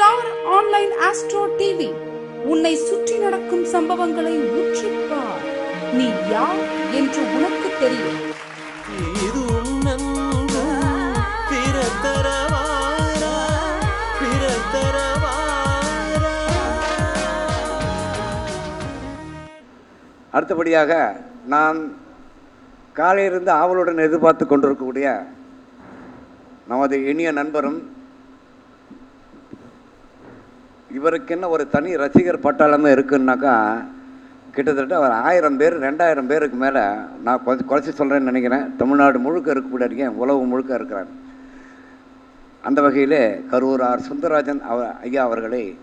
Star online astro TV. உன்னை சுற்றி நடக்கும் சம்பவங்களை உற்றிப்பார் நீ யார் என்று உனக்கு தெரியும். இது பிறத்தரவாரா பிறத்தரவாரா. அடுத்தபடியாக நான் காலையிலிருந்து ஆவலுடன் எதிர்பார்த்து கொண்டிருக்கக்கூடிய நமது இனிய நண்பரும் இவருக்கென்ன ஒரு தனி ரசிகர் பட்டாளமே இருக்குன்னாக்கா கிட்டத்தட்ட ஒரு ஆயிரம் பேர் ரெண்டாயிரம் பேருக்கு மேலே நான் கொஞ்சம் குறைச்சி சொல்கிறேன்னு நினைக்கிறேன். தமிழ்நாடு முழுக்க இருக்கக்கூடிய உலகம் முழுக்க இருக்கிறார்? அந்த வகையிலே கரூர் ஆர் சுந்தரராஜன் அவ ஐயா அவர்களை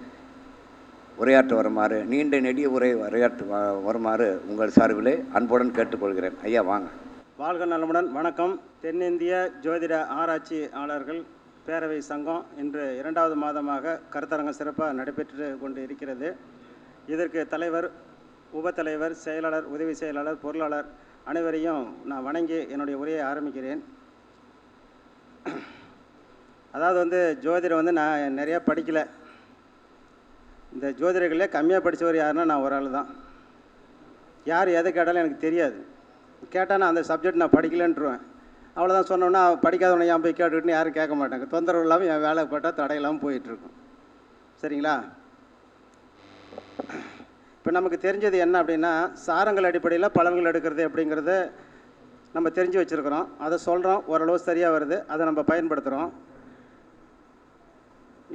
உரையாற்ற வருமாறு நீண்ட நெடிய உரை உரையாற்று வ- வருமாறு உங்கள் சார்பிலே அன்புடன் கேட்டுக்கொள்கிறேன். ஐயா வாங்க. வாழ்க நலமுடன். வணக்கம். தென்னிந்திய ஜோதிட ஆராய்ச்சியாளர்கள் பேரவை சங்கம் இன்று இரண்டாவது மாதமாக கருத்தரங்கம் சிறப்பாக நடைபெற்று கொண்டு இருக்கிறது. இதற்கு தலைவர் உபத்தலைவர் செயலாளர் உதவி செயலாளர் பொருளாளர் அனைவரையும் நான் வணங்கி என்னுடைய உரையை ஆரம்பிக்கிறேன். அதாவது வந்து ஜோதிடம் வந்து நான் நிறையா படிக்கலை. இந்த ஜோதிடர்களே கம்மியாக படித்தவர் யாருன்னா நான் ஒரு ஆள் தான். யார் எதை கேட்டாலும் எனக்கு தெரியாது. கேட்டால் நான் அந்த சப்ஜெக்ட் நான் படிக்கலைன்ட்டுருவேன் அவ்வளோதான் சொன்னோன்னா படிக்காதவனை ஏன் போய் கேட்டுக்கிட்டு யாரும் கேட்க மாட்டாங்க. தொந்தரவு இல்லாமல் என் வேலை தடை தடையில்லாமல் போயிட்டுருக்கும் சரிங்களா? இப்போ நமக்கு தெரிஞ்சது என்ன அப்படின்னா சாரங்கள் அடிப்படையில் பலன்கள் எடுக்கிறது அப்படிங்கிறத நம்ம தெரிஞ்சு வச்சுருக்கிறோம். அதை சொல்கிறோம் ஓரளவு சரியாக வருது. அதை நம்ம பயன்படுத்துகிறோம்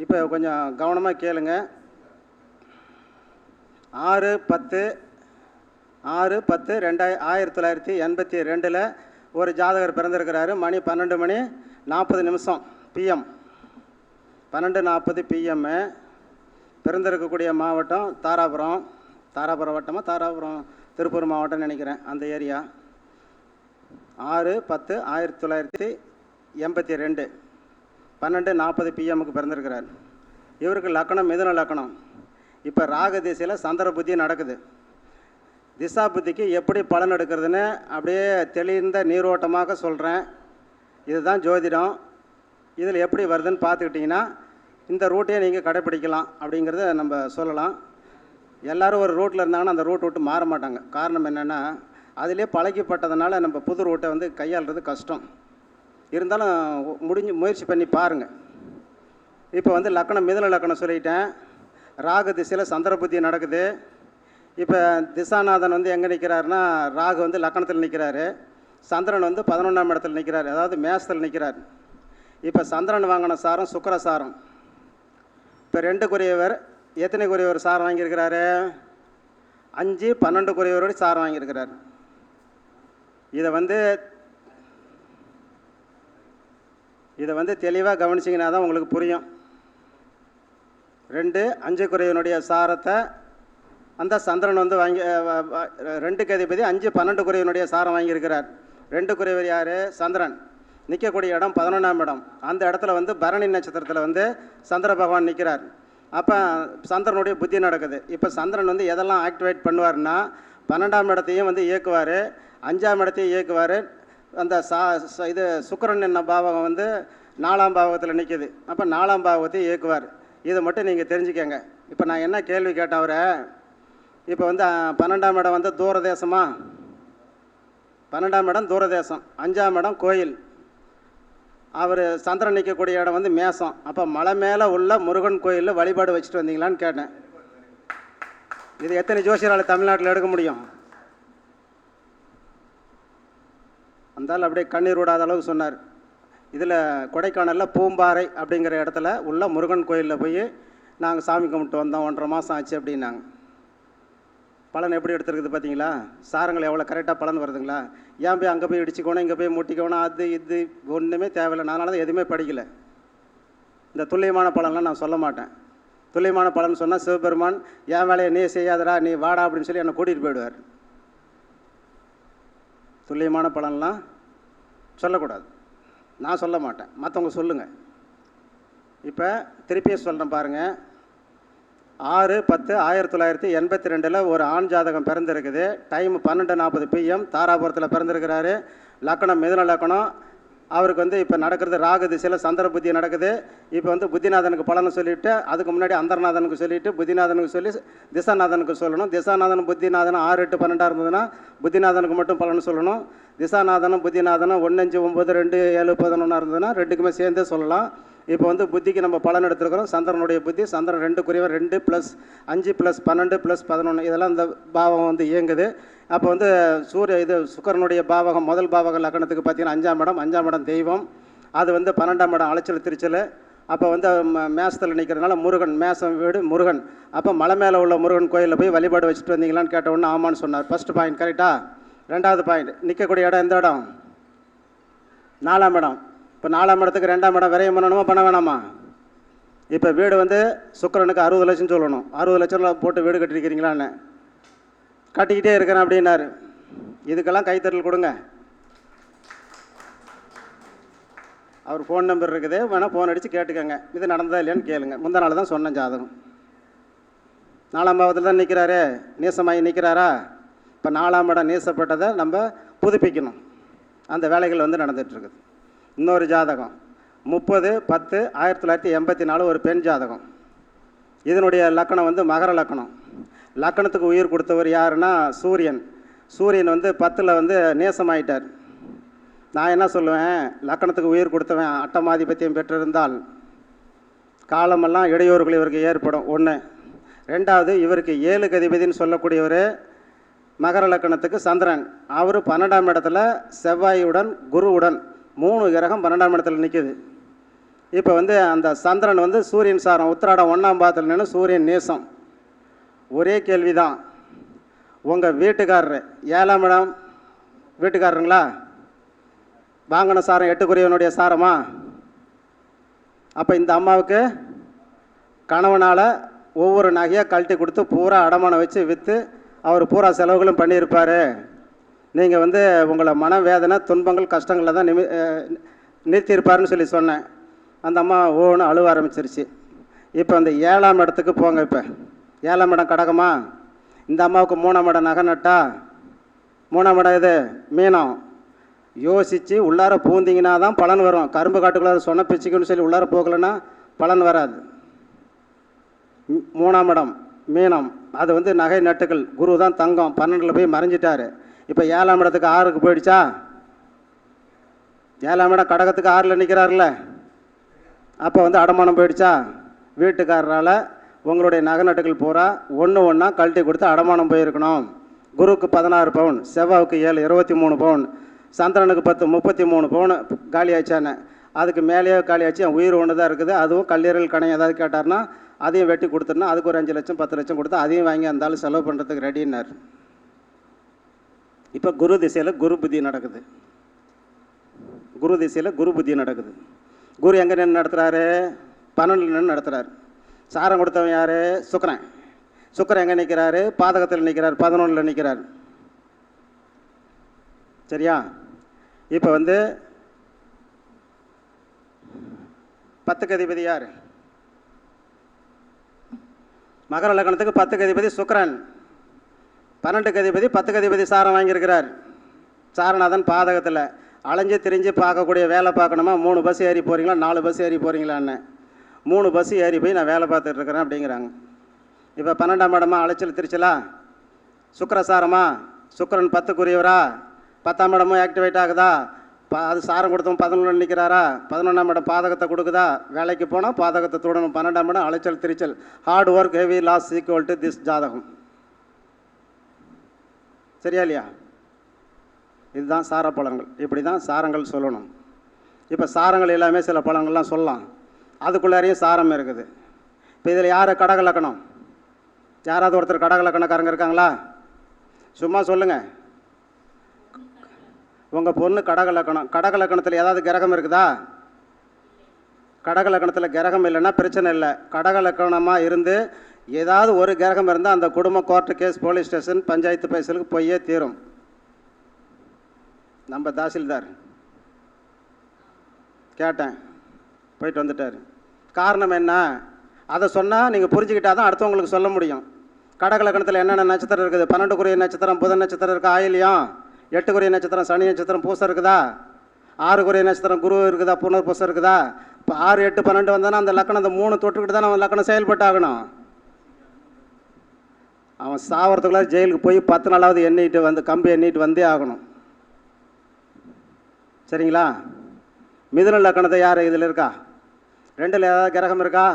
இப்போ கொஞ்சம் கவனமாக கேளுங்க. ஆறு பத்து ஆறு பத்து ரெண்டாய ஆயிரத்தி தொள்ளாயிரத்தி எண்பத்தி ரெண்டில் ஒரு ஜாதகர் பிறந்திருக்கிறாரு. மணி பன்னெண்டு மணி நாற்பது நிமிஷம் பிஎம் பன்னெண்டு நாற்பது பிஎம்மு பிறந்திருக்கக்கூடிய மாவட்டம் தாராபுரம். தாராபுரம் வட்டமாக தாராபுரம் திருப்பூர் மாவட்டம்னு நினைக்கிறேன் அந்த ஏரியா. ஆறு பத்து ஆயிரத்தி தொள்ளாயிரத்தி எண்பத்தி ரெண்டு. பன்னெண்டு நாற்பது பிஎம்முக்கு பிறந்திருக்கிறார். இவருக்கு லக்கணம் மிதுன லக்கணம். இப்போ ராக திசையில் சந்திர புத்தி நடக்குது. திசாபுத்திக்கு எப்படி பலன் எடுக்கிறதுன்னு அப்படியே தெளிந்த நீரோட்டமாக சொல்கிறேன் இதுதான் ஜோதிடம். இதில் எப்படி வருதுன்னு பார்த்துக்கிட்டிங்கன்னா இந்த ரூட்டையே நீங்கள் கடைப்பிடிக்கலாம் அப்படிங்கிறத நம்ம சொல்லலாம். எல்லோரும் ஒரு ரூட்டில் இருந்தாங்கன்னா அந்த ரூட் விட்டு மாற மாட்டாங்க. காரணம் என்னென்னா அதிலே பழகிப்பட்டதுனால நம்ம புது ரூட்டை வந்து கையாளுறது கஷ்டம். இருந்தாலும் முடிஞ்சு முயற்சி பண்ணி பாருங்கள் இப்போ வந்து லக்கணம் மிதன லக்கணம் சொல்லிட்டேன். ராகு திசையில் சந்திர புத்தி நடக்குது. இப்போ திசாநாதன் வந்து எங்கே நிற்கிறாருன்னா ராகு வந்து லக்கணத்தில் நிற்கிறாரு சந்திரன் வந்து பதினொன்றாம் இடத்துல நிற்கிறார் அதாவது மேசத்தில் நிற்கிறார் இப்போ சந்திரன் வாங்கின சாரம் சுக்கர சாரம். இப்போ ரெண்டு குறையவர் எத்தனை குறையவர் சாரம் வாங்கியிருக்கிறாரு? அஞ்சு பன்னெண்டு குறையவரோட சாரம் வாங்கியிருக்கிறார். இதை வந்து இதை வந்து தெளிவாக கவனிச்சிங்கன்னா தான் உங்களுக்கு புரியும். ரெண்டு அஞ்சு குறைவனுடைய சாரத்தை அந்த சந்திரன் வந்து வாங்கி ரெண்டு வ- அஞ்சு பன்னெண்டு குறைவனுடைய சாரம் வாங்கியிருக்கிறார். ரெண்டு குறைவர் யார்? சந்திரன். நிற்கக்கூடிய இடம் பதினொன்றாம் இடம். அந்த இடத்துல வந்து பரணி நட்சத்திரத்தில் வந்து சந்திர பகவான் நிற்கிறார் அப்போ சந்திரனுடைய புத்தி நடக்குது. இப்போ சந்திரன் வந்து எதெல்லாம் ஆக்டிவேட் பண்ணுவார்னா பன்னெண்டாம் இடத்தையும் வந்து இயக்குவார். அஞ்சாம் இடத்தையும் இயக்குவார். அந்த சா இது சுக்கரன் என்ன பாவகம் வந்து நாலாம் பாவகத்தில் நிற்கிது அப்போ நாலாம் பாவகத்தையும் இயக்குவார். இதை மட்டும் நீங்கள் தெரிஞ்சுக்கங்க. இப்போ நான் என்ன கேள்வி கேட்டேன் அவரை இப்போ வந்து பன்னெண்டாம் இடம் வந்து தூரதேசமா? பன்னெண்டாம் இடம் தூரதேசம். அஞ்சாம் இடம் கோயில். அவர் சந்திரன் நிற்கக்கூடிய இடம் வந்து மேசம். அப்போ மலை மேலே உள்ள முருகன் கோயிலில் வழிபாடு வச்சுட்டு வந்தீங்களான்னு கேட்டேன். இது எத்தனை ஜோசியரால் தமிழ்நாட்டில் எடுக்க முடியும்? அந்தாலும் அப்படியே கண்ணீர் விடாத அளவுக்கு சொன்னார். இதில் கொடைக்கானலில் பூம்பாறை அப்படிங்கிற இடத்துல உள்ள முருகன் கோயிலில் போய் நாங்கள் சாமி கும்பிட்டு வந்தோம். ஒன்றரை மாதம் ஆச்சு அப்படின்னாங்க. பலன் எப்படி எடுத்துருக்குது பார்த்தீங்களா? சாரங்கள் எவ்வளோ கரெக்டாக பலன் வருதுங்களா? ஏன் போய் அங்கே போய் இடிச்சுக்கணும் இங்கே போய் முட்டிக்கணும் அது இது ஒன்றுமே தேவையில்லை. நானால தான் எதுவுமே படிக்கலை. இந்த துல்லியமான பலன்லாம் நான் சொல்ல மாட்டேன். துல்லியமான பலன் சொன்னால் சிவபெருமான் என் வேலையை நீ செய்யாதடா நீ வாடா அப்படின்னு சொல்லி என்னை கூட்டிகிட்டு போயிடுவார். துல்லியமான பலன்லாம் சொல்லக்கூடாது. நான் சொல்ல மாட்டேன். மற்றவங்க சொல்லுங்கள் இப்போ திருப்பியும் சொல்கிறேன் பாருங்கள் ஆறு பத்து ஆயிரத்தி தொள்ளாயிரத்தி எண்பத்தி ரெண்டில் ஒரு ஆண் ஜாதகம் பிறந்திருக்குது. டைம் பன்னெண்டு நாற்பது பிஎம் தாராபுரத்தில் பிறந்திருக்கிறாரு. லக்கணம் மிதுன லக்கணம். அவருக்கு வந்து இப்போ நடக்கிறது ராகு திசையில் சந்திர புத்தி நடக்குது. இப்போ வந்து புத்திநாதனுக்கு பலனை சொல்லிவிட்டு அதுக்கு முன்னாடி அந்தர்நாதனுக்கு சொல்லிவிட்டு புத்திநாதனுக்கு சொல்லி திசாநாதனுக்கு சொல்லணும். திசாநாதன் புத்திநாதனும் ஆறு எட்டு பன்னெண்டாக இருந்ததுன்னா புத்திநாதனுக்கு மட்டும் பலன் சொல்லணும். திசாநாதனும் புத்திநாதனும் ஒன்று அஞ்சு ஒம்பது ரெண்டு ஏழு பதினொன்றா இருந்ததுன்னா ரெண்டுக்குமே சேர்ந்தே சொல்லலாம். இப்போ வந்து புத்திக்கு நம்ம பலன் எடுத்துருக்கிறோம். சந்திரனுடைய புத்தி சந்திரன் ரெண்டு குறைவாக ரெண்டு ப்ளஸ் அஞ்சு ப்ளஸ் பன்னெண்டு ப்ளஸ் பதினொன்று இதெல்லாம் இந்த பாவம் வந்து இயங்குது. அப்போ வந்து சூரிய இது சுக்கரனுடைய பாவகம் முதல் பாவக லக்கணத்துக்கு பார்த்தீங்கன்னா அஞ்சாம் இடம் அஞ்சாம் இடம் தெய்வம். அது வந்து பன்னெண்டாம் இடம் அலைச்சல் திருச்சல். அப்போ வந்து ம- மேசத்தில் நிற்கிறதுனால முருகன் மேசம் வீடு முருகன். அப்போ மலை மேலே உள்ள முருகன் கோயிலில் போய் வழிபாடு வச்சுட்டு வந்தீங்களான்னு கேட்ட உடனே ஆமான்னு சொன்னார். ஃபஸ்ட் பாயிண்ட் கரெக்டாக ரெண்டாவது பாயிண்ட் நிற்கக்கூடிய இடம் எந்த இடம்? நாலாம் இடம். இப்போ நாலாம் இடத்துக்கு ரெண்டாம் இடம் விரையம் பண்ணணுமா பண்ண வேணாமா? இப்போ வீடு வந்து சுக்கரனுக்கு அறுபது லட்சம் சொல்லணும். அறுபது லட்சம் போட்டு வீடு கட்டிருக்கிறீங்களான்னு. கட்டிக்கிட்டே இருக்கிறேன் அப்படின்னாரு. இதுக்கெல்லாம் கைத்தறல் கொடுங்க. அவர் ஃபோன் நம்பர் இருக்குது. வேணால் ஃபோன் அடித்து கேட்டுக்கோங்க. இது நடந்ததா இல்லையான்னு கேளுங்க. முந்த நாள் தான் சொன்னேன் ஜாதகம். நாலாம் பாவத்தில் தான் நிற்கிறாரு நீசமாகி நிற்கிறாரா இப்போ நாலாம் இடம் நீசப்பட்டதை நம்ம புதுப்பிக்கணும். அந்த வேலைகள் வந்து நடந்துகிட்ருக்குது இன்னொரு ஜாதகம். முப்பது பத்து ஆயிரத்தி தொள்ளாயிரத்தி எண்பத்தி நாலு ஒரு பெண் ஜாதகம். இதனுடைய லக்கணம் வந்து மகர லக்கணம். லக்கணத்துக்கு உயிர் கொடுத்தவர் யாருன்னா சூரியன். சூரியன் வந்து பத்தில் வந்து நேசமாயிட்டார். நான் என்ன சொல்லுவேன்? லக்கணத்துக்கு உயிர் கொடுத்தவன் அட்டமாதிபத்தியம் பெற்றிருந்தால் காலமெல்லாம் இடையூறுகள் இவருக்கு ஏற்படும். ஒன்று ரெண்டாவது இவருக்கு ஏழு கதிபதின்னு சொல்லக்கூடியவர் மகர லக்கணத்துக்கு சந்திரன். அவர் பன்னெண்டாம் இடத்துல செவ்வாயுடன் குருவுடன் மூணு கிரகம் பன்னெண்டாம் இடத்துல நிற்கிது இப்போ வந்து அந்த சந்திரன் வந்து சூரியன் சாரம் உத்திராடம் ஒன்றாம் பாதத்தில் நின்று சூரியன் நேசம். ஒரே கேள்வி தான் உங்கள் வீட்டுக்காரரு ஏழாம் இடம் வீட்டுக்காரருங்களா? வாங்கின சாரம் எட்டுக்குரியவனுடைய சாரமா? அப்போ இந்த அம்மாவுக்கு கணவனால் ஒவ்வொரு நகையாக கழட்டி கொடுத்து பூரா அடமானம் வச்சு விற்று அவர் பூரா செலவுகளும் பண்ணியிருப்பார். நீங்கள் வந்து உங்களை மனவேதனை துன்பங்கள் கஷ்டங்களை தான் நிமி நிறுத்தியிருப்பாருன்னு சொல்லி சொன்னேன். அந்த அம்மா ஓன்னு அழுவ ஆரம்பிச்சிருச்சு. இப்போ அந்த ஏழாம் இடத்துக்கு போங்க இப்போ. ஏழாம் இடம் கடகமா? இந்த அம்மாவுக்கு மூணாம் இடம் நகை நட்டா? மூணாம் இடம் இது மீனம். யோசித்து உள்ளார பூந்தீங்கன்னா தான் பலன் வரும். கரும்பு காட்டுக்குள்ளார சொன்ன பிச்சுக்குன்னு சொல்லி உள்ளார போகலைன்னா பலன் வராது. மூணாம் இடம் மீனம். அது வந்து நகை நட்டுகள். குரு தான் தங்கம். பன்னெண்டில் போய் மறைஞ்சிட்டாரு. இப்போ ஏழாம் இடத்துக்கு ஆறுக்கு போயிடுச்சா? ஏழாம் இடம் கடகத்துக்கு ஆறில் நிற்கிறாருல்ல அப்போ வந்து அடமானம் போயிடுச்சா? வீட்டுக்காரரால் உங்களுடைய நகை நட்டுகள் பூரா ஒன்று ஒன்றா கழட்டி கொடுத்து அடமானம் போயிருக்கணும். குருவுக்கு பதினாறு பவுன் செவ்வாவுக்கு ஏழு இருபத்தி மூணு பவுன் சந்திரனுக்கு பத்து முப்பத்தி மூணு பவுன் காலியாச்சானே அதுக்கு மேலேயே காலியாச்சு என் உயிர் ஒன்று தான் இருக்குது. அதுவும் கல்லீரல் கணை ஏதாவது கேட்டார்னா அதையும் வெட்டி கொடுத்துருனா அதுக்கு ஒரு அஞ்சு லட்சம் பத்து லட்சம் கொடுத்து அதையும் வாங்கி அந்த செலவு பண்ணுறதுக்கு ரெடின்னார் இப்போ குரு திசையில் குரு புத்தி நடக்குது. குரு திசையில் குரு புத்தி நடக்குது. குரு எங்கே நின்று நடத்துகிறாரு பன்னெண்டில் நின்று நடத்துகிறார் சாரம் கொடுத்தவன் யார்? சுக்கரன். சுக்கரன் எங்கே நிற்கிறாரு பாதகத்தில் நிற்கிறார் பதினொன்றில் நிற்கிறார் சரியா? இப்போ வந்து பத்துக்கு அதிபதி யார்? மகர லக்னத்துக்கு பத்துக்கு அதிபதி சுக்கரன். பன்னெண்டு கதிபதி பத்து கதிபதி சாரம் வாங்கியிருக்கிறார். சாரநாதன் பாதகத்தில். அலைஞ்சு திரிஞ்சு பார்க்கக்கூடிய வேலை பார்க்கணுமா? மூணு பஸ் ஏறி போகிறீங்களா நாலு பஸ் ஏறி போகிறீங்களான்னு மூணு பஸ் ஏறி போய் நான் வேலை பார்த்துட்டு இருக்கிறேன் அப்படிங்கிறாங்க. இப்போ பன்னெண்டாம் இடமா? அலைச்சல் திருச்சலா? சுக்கிரசாரமா சுக்கரன் பத்துக்குரியவரா? பத்தாம் இடமும் ஆக்டிவேட் ஆகுதா? பா அது சாரம் கொடுத்தவன் பதினொன்று நிற்கிறாரா பதினொன்றாம் இடம் பாதகத்தை கொடுக்குதா? வேலைக்கு போனால் பாதகத்தை தொடணும். பன்னெண்டாம் இடம் அலைச்சல் திருச்சல். Hard work heavy loss equal to this ஜாதகம். சரியா இல்லையா? இதுதான் சார பழங்கள். இப்படி தான் சாரங்கள் சொல்லணும். இப்போ சாரங்கள் எல்லாமே சில பழங்கள்லாம் சொல்லலாம். அதுக்குள்ளாரையும் சாரம் இருக்குது. இப்போ இதில் யார் கடகலக்கணம்? யாராவது ஒருத்தர் கடகலக்கணக்காரங்க இருக்காங்களா? சும்மா சொல்லுங்கள் உங்கள் பொண்ணு கடகலக்கணம் கடகலக்கணத்தில் ஏதாவது கிரகம் இருக்குதா? கடக லக்கணத்தில் கிரகம் இல்லைன்னா பிரச்சனை இல்லை. கடக லக்கணமாக இருந்து ஏதாவது ஒரு கிரகம் இருந்தால் அந்த குடும்ப court case police station panchayat பைசலுக்கு போயே தீரும். நம்ம தாசில்தார். கேட்டேன். போயிட்டு வந்துட்டார். காரணம் என்ன? அதை சொன்னால் நீங்கள் புரிஞ்சுக்கிட்டா தான் அடுத்தவங்களுக்கு சொல்ல முடியும். கடகலக்கணத்தில் என்னென்ன நட்சத்திரம் இருக்குது? பன்னெண்டு குரிய நட்சத்திரம் புதன் நட்சத்திரம் இருக்குது ஆயிலியம் எட்டுக்குரிய நட்சத்திரம் சனி நட்சத்திரம் பூசம் இருக்குதா? ஆறு குரிய நட்சத்திரம் குரு இருக்குதா? புனர்பூசம் இருக்குதா? இப்போ ஆறு எட்டு பன்னெண்டு வந்தானா அந்த லக்கணம் அந்த மூணு தொட்டுக்கிட்டு தான் அவன் லக்கணம் செயல்பட்டு ஆகணும் அவன் சாவறதுக்குள்ள ஜெயிலுக்கு போய் பத்து நாளாவது எண்ணிட்டு வந்து கம்பி எண்ணிட்டு வந்தே ஆகணும். சரிங்களா? மிதுன லக்கணத்தை யார் இதில் இருக்கா? ரெண்டில் ஏதாவது கிரகம் இருக்கா?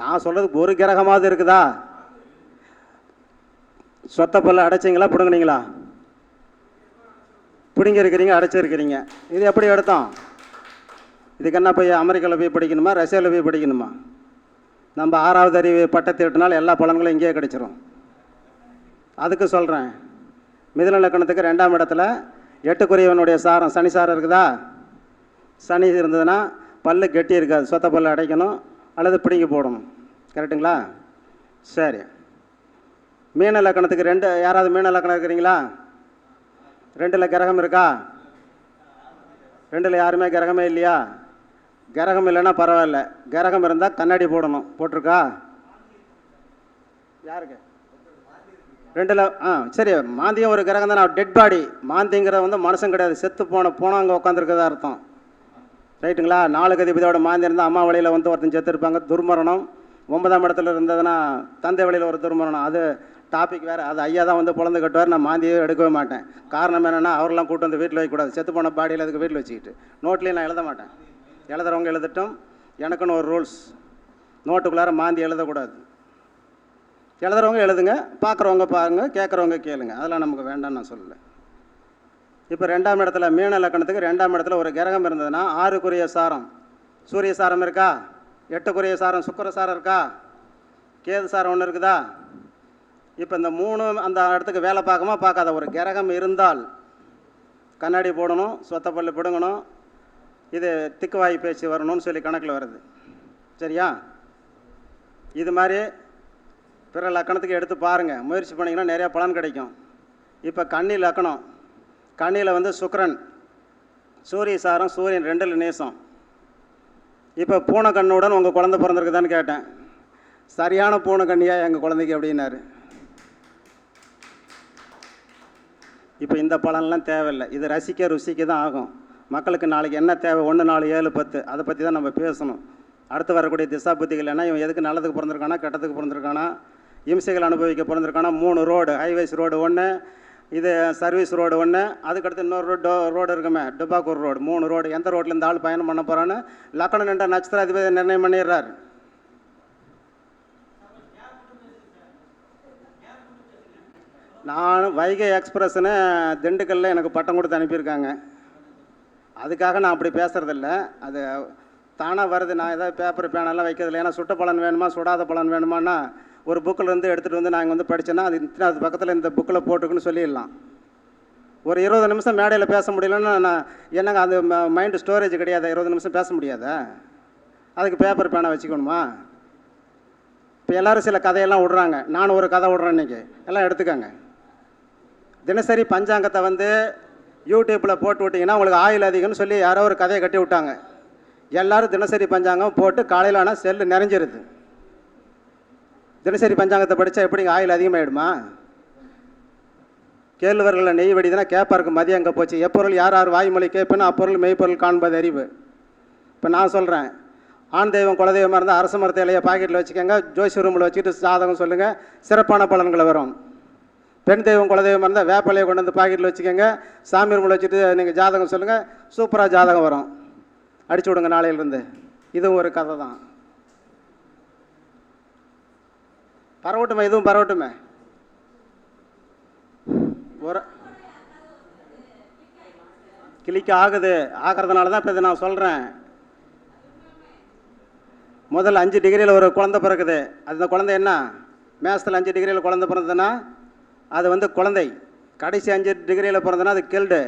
நான் சொல்கிறது ஒரு கிரகமாவது இருக்குதா? சொத்த பல்ல அடைச்சிங்களா? பிடுங்கினீங்களா? பிடுங்கி இருக்கிறீங்க அடைச்சிருக்கிறீங்க. இது எப்படி எடுத்தோம்? இதுக்கு என்ன போய் அமெரிக்காவில் போய் படிக்கணுமா ரஷ்யாவில் போய் படிக்கணுமா? நம்ம ஆறாவது அறிவு பட்டத்தை எட்டுனால எல்லா பலன்களும் இங்கேயே கிடச்சிரும். அதுக்கு சொல்கிறேன் மிதுன லக்கணத்துக்கு ரெண்டாம் இடத்துல எட்டுக்குரியவனுடைய சாரம் சனி சாரம் இருக்குதா? சனி இருந்ததுன்னா பல்லு கெட்டி இருக்காது சொத்த பல்லு அடைக்கணும் அல்லது பிடிங்கி போடணும். கரெக்டுங்களா சரி. மீன லக்கணத்துக்கு ரெண்டு யாராவது மீன லக்கணம் இருக்கிறீங்களா? ரெண்டில் கிரகம் இருக்கா? ரெண்டில் யாருமே கிரகமே இல்லையா? கிரகம் இல்லைன்னா பரவாயில்ல. கிரகம் இருந்தால் கண்ணாடி போடணும். போட்டிருக்கா? யாருக்கு? ரெண்டில் ஆ சரி மாந்தியம் ஒரு கிரகம் தானே. டெட் பாடி மாந்திங்கிறது வந்து மனுஷன் கிடையாது. செத்து போன போனால் அங்கே உட்காந்துருக்கதா அர்த்தம். ரைட்டுங்களா? நாலு கதிபதியோட மாந்தி இருந்தால் அம்மா வழியில் வந்து ஒருத்தன் செத்து இருப்பாங்க துர்மரணம். ஒன்பதாம் இடத்துல இருந்ததுன்னா தந்தை வழியில் ஒரு துர்மரணம். அது டாபிக் வேறு. அது ஐயா தான் வந்து பிறந்து கட்டுவார். நான் மாந்தியே எடுக்கவே மாட்டேன். காரணம் என்னென்னா அவரெல்லாம் கூட்டு வந்து வீட்டில் வைக்கக்கூடாது. செத்து போன பாடியில் அதுக்கு வீட்டில் வச்சுக்கிட்டு? நோட்லேயும் நான் எழுத மாட்டேன். எழுதுறவங்க எழுதட்டும். எனக்குன்னு ஒரு ரூல்ஸ் நோட்டுக்குள்ளார மாந்தி எழுதக்கூடாது. எழுதுறவங்க எழுதுங்க பார்க்குறவங்க பாருங்க கேட்குறவங்க கேளுங்க. அதெல்லாம் நமக்கு வேண்டாம்னு நான் சொல்லலை. இப்போ ரெண்டாம் இடத்துல மீன லக்கணத்துக்கு ரெண்டாம் இடத்துல ஒரு கிரகம் இருந்ததுன்னா ஆறுக்குரிய சாரம். சூரிய சாரம் இருக்கா? எட்டுக்குரிய சாரம் சுக்கர சாரம் இருக்கா? கேது சாரம் ஒன்று இருக்குதா? இப்போ இந்த மூணு அந்த இடத்துக்கு வேலை பார்க்கமா பார்க்காத ஒரு கிரகம் இருந்தால் கண்ணாடி போடணும் சொத்த பிடுங்கணும் இது திக்குவாய் பேச்சு வரணும்னு சொல்லி கணக்கில் வருது. சரியா? இது மாதிரி பிற லக்கணத்துக்கு எடுத்து பாருங்கள் முயற்சி பண்ணிங்கன்னா நிறையா பலன் கிடைக்கும். இப்போ கன்னி லக்கணம். கண்ணியில் வந்து சுக்கரன். சூரிய சாரம் சூரியன் ரெண்டில் நேசம். இப்போ பூனை கண்ணுடன் உங்கள் குழந்த பிறந்திருக்குதான்னு கேட்டேன். சரியான பூனை கண்ணியா எங்கள் குழந்தைக்கு அப்படின்னாரு. இப்போ இந்த பலன்லாம் தேவையில்லை. இது ரசிக்க ருசிக்க தான் ஆகும். மக்களுக்கு நாளைக்கு என்ன தேவை? ஒன்று நாலு ஏழு பத்து. அதை பற்றி தான் நம்ம பேசணும். அடுத்து வரக்கூடிய திசா புத்திகள் என்ன? இவன் எதுக்கு நல்லதுக்கு பிறந்திருக்கானா கெட்டதுக்கு பிறந்திருக்கானா? இம்சைகள் அனுபவிக்க பிறந்திருக்கானா? மூணு ரோடு. ஹைவேஸ் ரோடு ஒன்று இது சர்வீஸ் ரோடு ஒன்று அதுக்கடுத்து இன்னொரு ரோடு ரோடு இருக்குமே டுபாக்கூர் ரோடு. மூணு ரோடு. எந்த ரோட்டில் இந்த ஆள் பயணம் பண்ண போகிறான்னு லக்கணம் நின்ற நட்சத்திராதிபதி நிர்ணயம் பண்ணிடுறார். நான் வைகை எக்ஸ்பிரஸ்னு திண்டுக்கல்ல எனக்கு பட்டம் கொடுத்து அனுப்பியிருக்காங்க. அதுக்காக நான் அப்படி பேசுகிறதில்ல அது தானாக வருது. நான் ஏதாவது பேப்பர் பேனெல்லாம் வைக்கிறதில்ல. ஏன்னா சுட்ட பலன் வேணுமா சுடாத பலன் வேணுமான்னா ஒரு புக்கில் இருந்து எடுத்துகிட்டு வந்து நாங்கள் வந்து படித்தோன்னா அது இத்தனை அது பக்கத்தில் இந்த புக்கில் போட்டுக்குன்னு சொல்லிடலாம். ஒரு இருபது நிமிஷம் மேடையில் பேச முடியலன்னா நான் என்னங்க அது மைண்டு ஸ்டோரேஜ் கிடையாது. இருபது நிமிஷம் பேச முடியாதா? அதுக்கு பேப்பர் பேனை வச்சுக்கணுமா? இப்போ எல்லாரும் சில கதையெல்லாம் விட்றாங்க. நான் ஒரு கதை விட்றேன் இன்றைக்கி எல்லாம் எடுத்துக்கோங்க. தினசரி பஞ்சாங்கத்தை வந்து யூடியூப்பில் போட்டு விட்டிங்கன்னா உங்களுக்கு ஆயில் அதிகம்னு சொல்லி யாரோ ஒரு கதையை கட்டி விட்டாங்க. எல்லோரும் தினசரி பஞ்சாங்கம் போட்டு காலையில் ஆனால் செல்லு நிறைஞ்சிருது. தினசரி பஞ்சாங்கத்தை படித்தா எப்படிங்க ஆயில் அதிகமாகிடுமா கேழ்வர்களில் நெய் வெடிதுன்னா கேப்பாருக்கு மதியம் அங்கே போச்சு. எப்பொருள் யார் யார் வாய்மொழி கேட்பேன்னு அப்பொருள் மெய்ப்பொருள் காண்பது அறிவு. இப்போ நான் சொல்கிறேன் ஆண் தெய்வம் குலதெய்வமாக இருந்தால் அரசு மரத்த இலையை பாக்கெட்டில் வச்சுக்கோங்க. ஜோசி ரூமில் வச்சுக்கிட்டு சாதகம் சொல்லுங்கள் சிறப்பான பலன்களை வரும். பெண் தெய்வம் குலதெய்வம் இருந்தால் வேப்பலையை கொண்டு வந்து பாக்கெட்டில் வச்சுக்கோங்க. சாமி ரூமில் வச்சுட்டு நீங்கள் ஜாதகம் சொல்லுங்கள் சூப்பராக ஜாதகம் வரும். அடிச்சு விடுங்க நாளையிலேருந்து. இதுவும் ஒரு கதை தான். பரவட்டுமே இதுவும் பரவட்டுமே. ஒரு கிளிக்கு ஆகுது. ஆகிறதுனால தான் இப்போ இதை நான் சொல்கிறேன் முதல்ல அஞ்சு டிகிரியில் ஒரு குழந்தை பிறக்குது. அந்த குழந்தை என்ன? மேசத்தில் அஞ்சு டிகிரியில் குழந்தை பிறந்ததுன்னா அது வந்து குழந்தை. கடைசி அஞ்சு டிகிரியில் பிறந்தனா அது கெல்டு.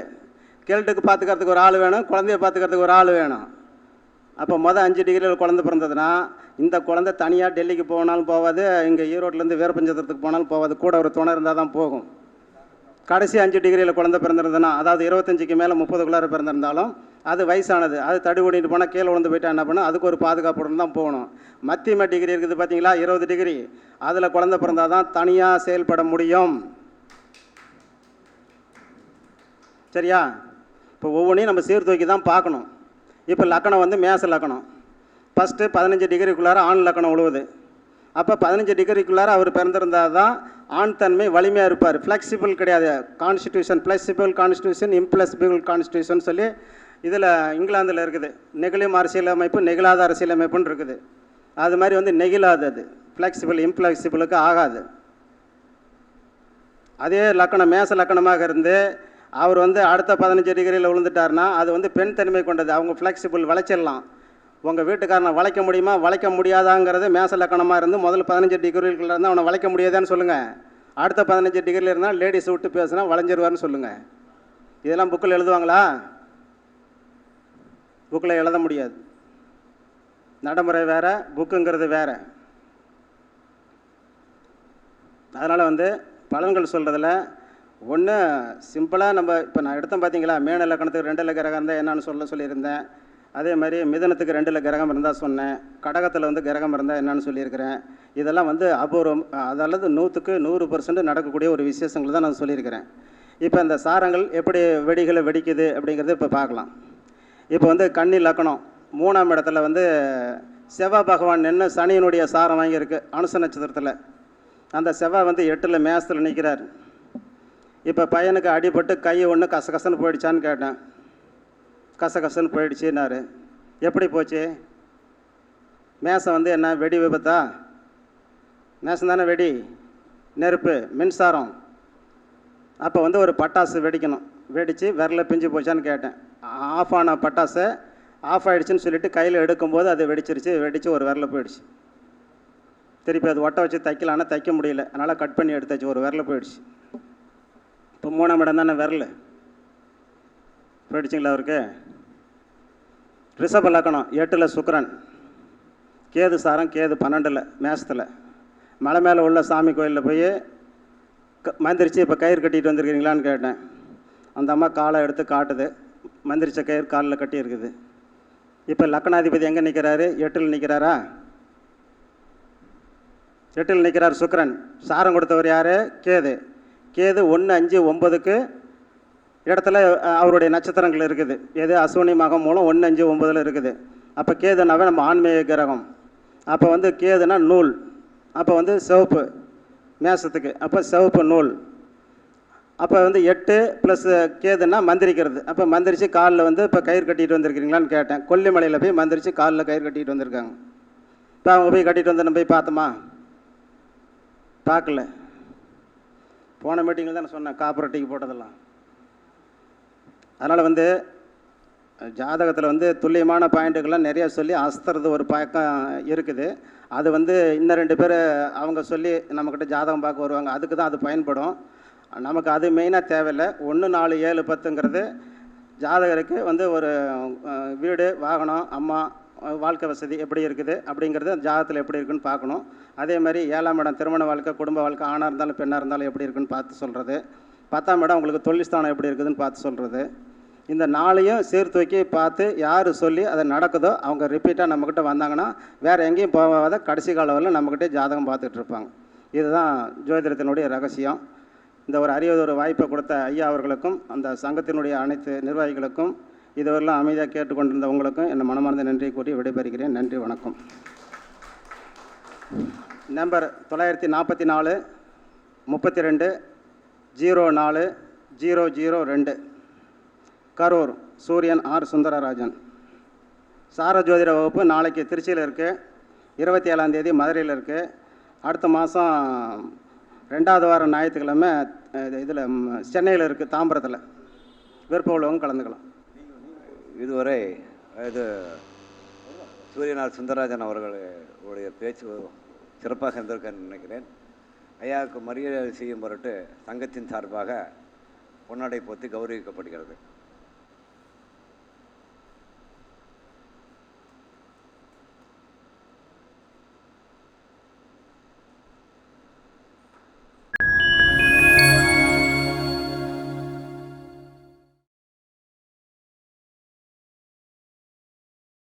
கெல்டுக்கு பார்த்துக்கிறதுக்கு ஒரு ஆள் வேணும் குழந்தைய பார்த்துக்கிறதுக்கு ஒரு ஆள் வேணும். அப்போ மொதல் அஞ்சு டிகிரியில் குழந்தை பிறந்ததுன்னா இந்த குழந்தை தனியாக டெல்லிக்கு போனாலும் போகாது இங்கே ஈரோட்லேருந்து வீரபஞ்சத்திரத்துக்கு போனாலும் போகாது கூட ஒரு துணை இருந்தால் தான் போகும். கடைசி அஞ்சு டிகிரியில் குழந்தை பிறந்திருந்ததுன்னா அதாவது இருபத்தஞ்சிக்கு மேலே முப்பதுக்குள்ளார பிறந்திருந்தாலும் அது வயசானது. அது தடி ஓடிட்டு போனால் கீழே விழுந்து போயிட்டா என்ன பண்ணும்? அதுக்கு ஒரு பாதுகாப்புடன் தான் போகணும். மத்தியம டிகிரி இருக்குது பார்த்தீங்களா இருபது டிகிரி அதில் குழந்தை பிறந்தால் தான் தனியாக செயல்பட முடியும். சரியா? இப்போ ஒவ்வொன்றையும் நம்ம சீர்தூக்கி தான் பார்க்கணும். இப்போ லக்கணம் வந்து மேச லக்கணம். ஃபஸ்ட்டு பதினஞ்சு டிகிரிக்குள்ளார ஆண் லக்கணம் உழுவுது. அப்போ பதினஞ்சு டிகிரிக்குள்ளார அவர் பிறந்திருந்தால் தான் ஆண் தன்மை வலிமையாக இருப்பார். ஃப்ளெக்சிபிள் கிடையாது. Constitution flexible constitution inflexible constitution சொல்லி இதில் இங்கிலாந்தில் இருக்குது. நெகிழும் அரசியலமைப்பு நெகிழாத அரசியலமைப்புன்னு இருக்குது. அது மாதிரி வந்து நெகிழாதது. ஃப்ளெக்சிபிள் இம்ப்ளெக்சிபிளுக்கு ஆகாது. அதே லக்கணம் மேச லக்கணமாக இருந்து அவர் வந்து அடுத்த பதினஞ்சு டிகிரியில் விழுந்துட்டாருன்னா அது வந்து பெண் தன்மை கொண்டது. அவங்க ஃப்ளெக்சிபிள் வளைச்சிடலாம். உங்கள் வீட்டுக்காரனை வளைக்க முடியுமா? வளைக்க முடியாதாங்கிறது மேச லக்கணமாக இருந்து முதல்ல பதினஞ்சு டிகிரிக்குள்ள இருந்தால் அவனை வளைக்க முடியாதான்னு சொல்லுங்கள் அடுத்த பதினஞ்சு டிகிரியில் இருந்தால் லேடிஸ் விட்டு பேசுனா வளைஞ்சிருவார்னு சொல்லுங்கள் இதெல்லாம் புக்கில் எழுதுவாங்களா? புக்கில் எழுத முடியாது. நடைமுறை வேறு புக்குங்கிறது வேறு. அதனால் வந்து பலன்கள் சொல்கிறதுல ஒன்று சிம்பிளாக நம்ம இப்போ நான் எடுத்தேன் பார்த்தீங்களா மேன இலக்கணத்துக்கு ரெண்டு கிரகம் இருந்தால் என்னன்னு சொல்ல சொல்லியிருந்தேன். அதே மாதிரி மிதனத்துக்கு ரெண்டு கிரகம் இருந்தால் சொன்னேன். கடகத்தில் வந்து கிரகம் இருந்தால் என்னன்னு சொல்லியிருக்கிறேன். இதெல்லாம் வந்து அபூர்வம் அதாவது நூற்றுக்கு நூறு பர்சன்ட் நடக்கக்கூடிய ஒரு விசேஷங்கள் தான் நான் சொல்லியிருக்கிறேன். இப்போ இந்த சாரங்கள் எப்படி வெடிகளை வெடிக்குது அப்படிங்கிறத இப்போ பார்க்கலாம் இப்போ வந்து கன்னி லக்கணம் மூணாம் இடத்துல வந்து செவ்வாய் பகவான் நின்று சனியினுடைய சாரம் வாங்கியிருக்கு அனுச நட்சத்திரத்தில். அந்த செவ்வாய் வந்து எட்டில் மேசத்தில் நிற்கிறார் இப்போ பையனுக்கு அடிபட்டு கை ஒன்று கசகசன்னு போயிடுச்சான்னு கேட்டேன். கசகசன்னு போயிடுச்சுன்னாரு. எப்படி போச்சு? மேசம் வந்து என்ன வெடி விபத்தா? மேசம் தானே வெடி? நெருப்பு மின்சாரம். அப்போ வந்து ஒரு பட்டாசு வெடிக்கணும். வெடித்து விரல பிஞ்சு போச்சான்னு கேட்டேன். ஆஃப் ஆன பட்டாசை ஆஃப் ஆகிடுச்சின்னு சொல்லிட்டு கையில் எடுக்கும்போது அது வெடிச்சிருச்சு வெடித்து ஒரு விரல போயிடுச்சு. திருப்பி அது ஒட்ட வச்சு தைக்கலான்னா தைக்க முடியல. அதனால் கட் பண்ணி எடுத்தாச்சு. ஒரு விரல போயிடுச்சு. இப்போ மூணாம் இடம் தானே விரல்? போயிடுச்சுங்களா அவருக்கு? ரிஷப லக்கணம் எட்டில் சுக்கரன். கேது சாரம் கேது பன்னெண்டில் மேசத்தில். மலை மேலே உள்ள சாமி கோயிலில் போய் க மந்திரிச்சு இப்போ கயிறு கட்டிட்டு வந்திருக்கிறீங்களான்னு கேட்டேன். அந்த அம்மா காலை எடுத்து காட்டுது. மந்திரிச்ச கயிறு காலில் கட்டியிருக்குது. இப்போ லக்கணாதிபதி எங்கே நிற்கிறாரு எட்டில் நிற்கிறாரா எட்டில் நிற்கிறார் சுக்கரன். சாரம் கொடுத்தவர் யார்? கேது. கேது ஒன்று அஞ்சு ஒம்பதுக்கு இடத்துல அவருடைய நட்சத்திரங்கள் இருக்குது. எது? அஸ்வினி மகம் மூலம் ஒன்று அஞ்சு ஒம்பதில் இருக்குது. அப்போ கேதுனாவே நம்ம ஆன்மீக கிரகம். அப்போ வந்து கேதுனா நூல். அப்போ வந்து சிவப்பு மேசத்துக்கு. அப்போ சிவப்பு நூல். அப்போ வந்து எட்டு ப்ளஸ் கேதுன்னா மந்திரிக்கிறது. அப்போ மந்திரிச்சு காலில் வந்து இப்போ கயிறு கட்டிட்டு வந்திருக்கிறீங்களான்னு கேட்டேன். கொல்லிமலையில் போய் மந்திரிச்சு காலில் கயிறு கட்டிட்டு வந்திருக்காங்க. இப்போ அவங்க போய் கட்டிட்டு வந்து நம்ம போய் பார்த்தோமா? பார்க்கல. போன மீட்டிங்கில் தான் நான் சொன்னேன் காப்பரட்டிக்கு போட்டதெல்லாம். அதனால் வந்து ஜாதகத்தில் வந்து துல்லியமான பாயிண்ட்டுகள்லாம் நிறைய சொல்லி அஸ்தறது ஒரு பழக்கம் இருக்குது. அது வந்து இன்னும் ரெண்டு பேர் அவங்க சொல்லி நம்மக்கிட்ட ஜாதகம் பார்க்க வருவாங்க. அதுக்கு தான் அது பயன்படும். நமக்கு அது மெயினாக தேவையில்லை. ஒன்று நாலு ஏழு பத்துங்கிறது ஜாதகருக்கு வந்து ஒரு வீடு வாகனம் அம்மா வாழ்க்கை வசதி எப்படி இருக்குது அப்படிங்கிறது ஜாதகத்தில் எப்படி இருக்குன்னு பார்க்கணும். அதே மாதிரி ஏழாம் இடம் திருமண வாழ்க்கை குடும்ப வாழ்க்கை ஆணாக இருந்தாலும் பெண்ணாக இருந்தாலும் எப்படி இருக்குன்னு பார்த்து சொல்கிறது பத்தாம் இடம் உங்களுக்கு தொழில் ஸ்தானம் எப்படி இருக்குதுன்னு பார்த்து சொல்கிறது இந்த நாளையும் சீர்தூக்கி பார்த்து யார் சொல்லி அதை நடக்குதோ அவங்க ரிப்பீட்டாக நம்மக்கிட்ட வந்தாங்கன்னா வேறு எங்கேயும் போகாத கடைசி கால வரல நம்மக்கிட்டே ஜாதகம் பார்த்துட்டு இருப்பாங்க. இதுதான் ஜோதிடத்தினுடைய ரகசியம். இந்த ஒரு அரிய ஒரு வாய்ப்பை கொடுத்த ஐயா அவர்களுக்கும் அந்த சங்கத்தினுடைய அனைத்து நிர்வாகிகளுக்கும் இதுவரெல்லாம் அமைதியாக கேட்டுக்கொண்டிருந்த உங்களுக்கும் என் மனமார்ந்த நன்றியை கூறி விடைபெறுகிறேன். நன்றி வணக்கம். நம்பர் தொள்ளாயிரத்தி நாற்பத்தி நாலு முப்பத்தி ரெண்டு ஜீரோ நாலு ஜீரோ ஜீரோ ரெண்டு. கரூர் சூரியன் ஆர் சுந்தரராஜன். சார ஜோதிட வகுப்பு நாளைக்கு திருச்சியில் இருக்குது இருபத்தி ஏழாம் தேதி மதுரையில் இருக்குது அடுத்த மாதம் ரெண்டாவது வாரம் ஞாயிற்றுக்கிழமை இதில் சென்னையில் இருக்குது தாம்பரத்தில். விருப்பம் உள்ளவங்க கலந்துக்கலாம். இதுவரை இது சூரியநாள் சுந்தரராஜன் அவர்களுடைய பேச்சு சிறப்பாக இருந்திருக்கேன்னு நினைக்கிறேன். ஐயாவுக்கு மரியாதை செய்யும் பொருட்டு சங்கத்தின் சார்பாக பொன்னாடை போத்தி கௌரவிக்கப்படுகிறது.